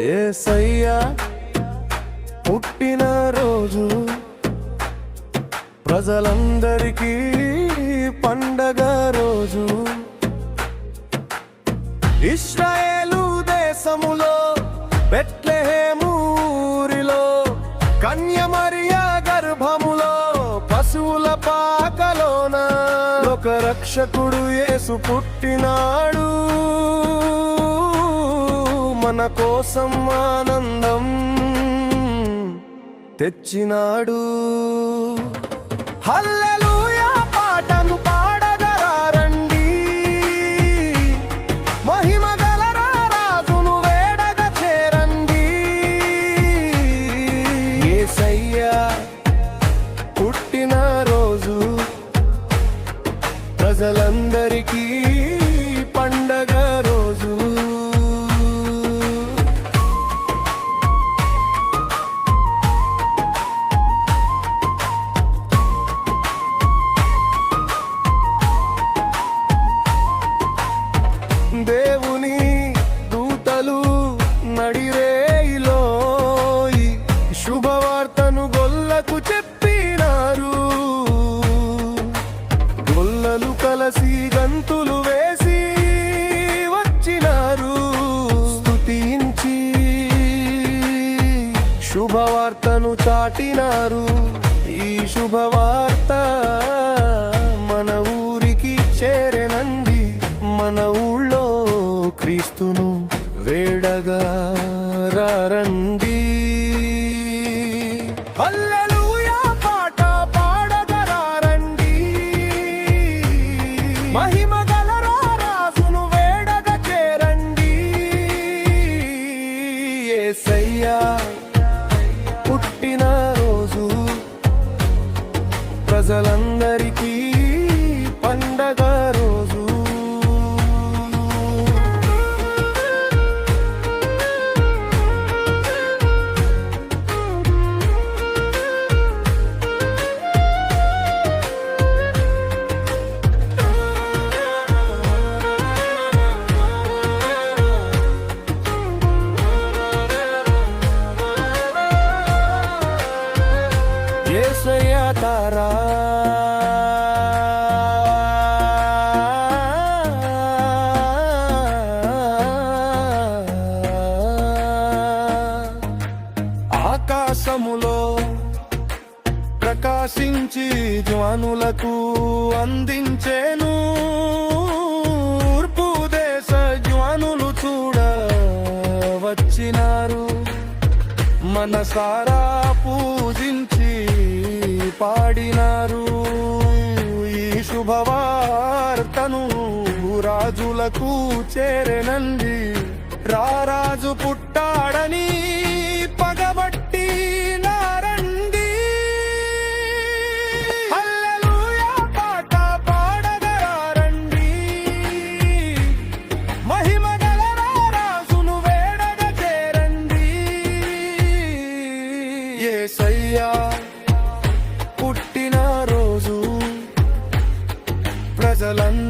ఏసయ్యా పుట్టిన రోజు ప్రజలందరికీ పండగ రోజు. ఇస్రాయేలు దేశములో బెత్లెహేము కన్యమరియా గర్భములో పశువుల పాకలోన ఒక రక్షకుడు యేసు పుట్టినాడు. మన కోసం ఆనందం తెచ్చినాడు. హల్లెలూయా పాటను పాడగరారండి మహిమ గల రాజును వేడగ చేరండి. యేసయ్యా పుట్టిన రోజు ప్రజలందరి గొల్లలు కలసి గంతులు వేసి వచ్చినారు. స్తుతించి శుభవార్తను చాటినారు. ఈ శుభవార్త మన ఊరికి చేరనంది. మన ఊళ్ళో క్రీస్తును వేడగా రండి హల్లెలూయా మహిమ గల రాజును వేడగ చేరండి. ఏసయ్యా పుట్టిన రోజు ప్రజలందరికీ యేసయ్య తారా ఆకాశములో ప్రకాశించి జ్వానులకు అందించేను. తూర్పు దేశ జ్వానులు చూడ వచ్చినారు మనసారా పూ పాడినారు ఈ శుభవార్తను రాజులకు చేరెనంది రారాజు పుట్టాడని పుట్టిన రోజు ప్రజలందరూ